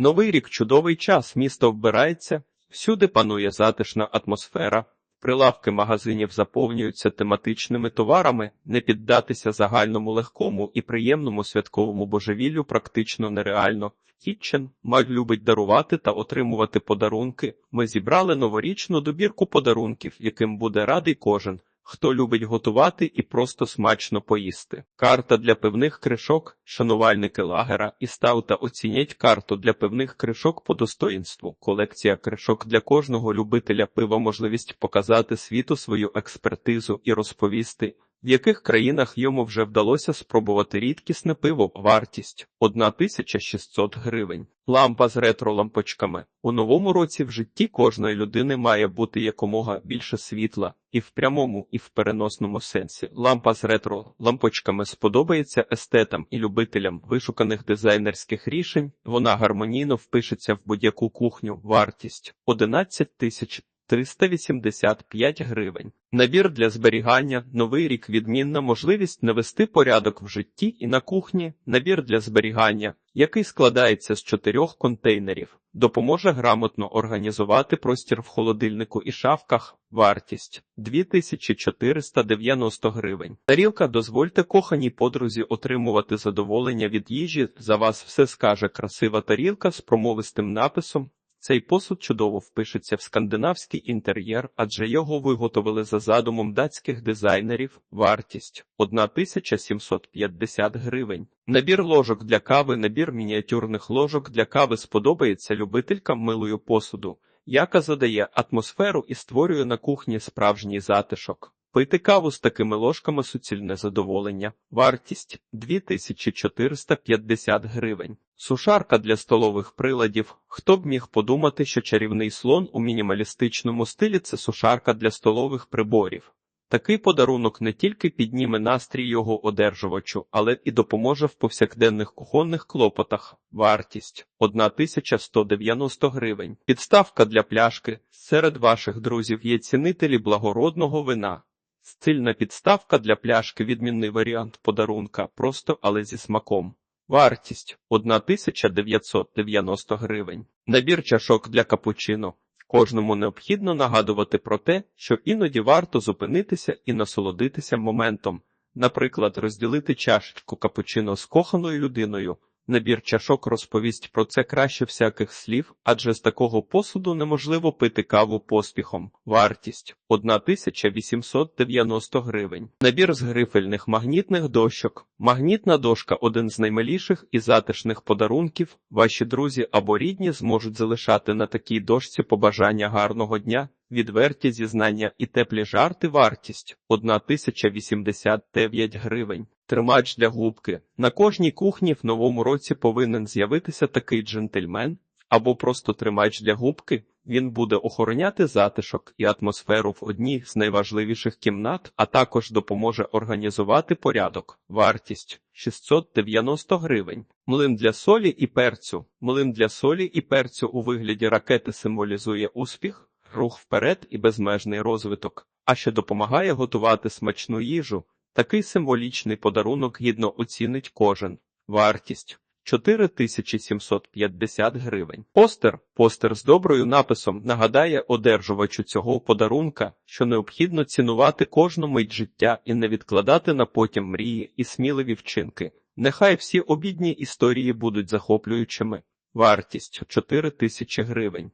Новий рік чудовий час, місто вбирається, всюди панує затишна атмосфера. Прилавки магазинів заповнюються тематичними товарами, не піддатися загальному легкому і приємному святковому божевіллю практично нереально. Кітчен Май любить дарувати та отримувати подарунки. Ми зібрали новорічну добірку подарунків, яким буде радий кожен, хто любить готувати і просто смачно поїсти. Карта для пивних кришок, шанувальники лагера і стаута оцінять карту для пивних кришок по достоїнству. Колекція кришок для кожного любителя пива можливість показати світу свою експертизу і розповісти. В яких країнах йому вже вдалося спробувати рідкісне пиво? Вартість 1600 гривень. Лампа з ретро-лампочками. У новому році в житті кожної людини має бути якомога більше світла, і в прямому, і в переносному сенсі. Лампа з ретро-лампочками сподобається естетам і любителям вишуканих дизайнерських рішень. Вона гармонійно впишеться в будь-яку кухню. Вартість 11 тисяч 385 гривень. Набір для зберігання, новий рік відмінна можливість навести порядок в житті і на кухні, набір для зберігання, який складається з чотирьох контейнерів, допоможе грамотно організувати простір в холодильнику і шафках. Вартість 2490 гривень. Тарілка дозвольте коханій подрузі отримувати задоволення від їжі. За вас все скаже красива тарілка з промовистим написом. Цей посуд чудово впишеться в скандинавський інтер'єр, адже його виготовили за задумом датських дизайнерів. Вартість 1750 гривень. Набір ложок для кави, набір мініатюрних ложок для кави сподобається любителькам милою посуду, яка задає атмосферу і створює на кухні справжній затишок. Пити каву з такими ложками суцільне задоволення. Вартість 2450 гривень. Сушарка для столових приладів. Хто б міг подумати, що чарівний слон у мінімалістичному стилі це сушарка для столових приборів. Такий подарунок не тільки підніме настрій його одержувачу, але і допоможе в повсякденних кухонних клопотах. Вартість 1190 гривень. Підставка для пляшки. Серед ваших друзів є цінителі благородного вина. Стильна підставка для пляшки відмінний варіант подарунка, просто але зі смаком. Вартість 1990 гривень. Набір чашок для капучино. Кожному необхідно нагадувати про те, що іноді варто зупинитися і насолодитися моментом, наприклад, розділити чашечку капучино з коханою людиною. Набір чашок розповість про це краще всяких слів, адже з такого посуду неможливо пити каву поспіхом. Вартість 1890 гривень. Набір з грифельних магнітних дощок. Магнітна дошка один з наймиліших і затишних подарунків. Ваші друзі або рідні зможуть залишати на такій дошці побажання гарного дня. Відверті зізнання і теплі жарти вартість 1089 гривень. Тримач для губки. На кожній кухні в новому році повинен з'явитися такий джентльмен або просто тримач для губки. Він буде охороняти затишок і атмосферу в одній з найважливіших кімнат, а також допоможе організувати порядок. Вартість 690 гривень. Млин для солі і перцю. Млин для солі і перцю у вигляді ракети символізує успіх, рух вперед і безмежний розвиток, а ще допомагає готувати смачну їжу. Такий символічний подарунок гідно оцінить кожен. Вартість 4750 гривень. Постер, постер з доброю написом нагадає одержувачу цього подарунка, що необхідно цінувати кожну мить життя і не відкладати на потім мрії і сміливі вчинки. Нехай всі обідні історії будуть захоплюючими. Вартість 4000 гривень.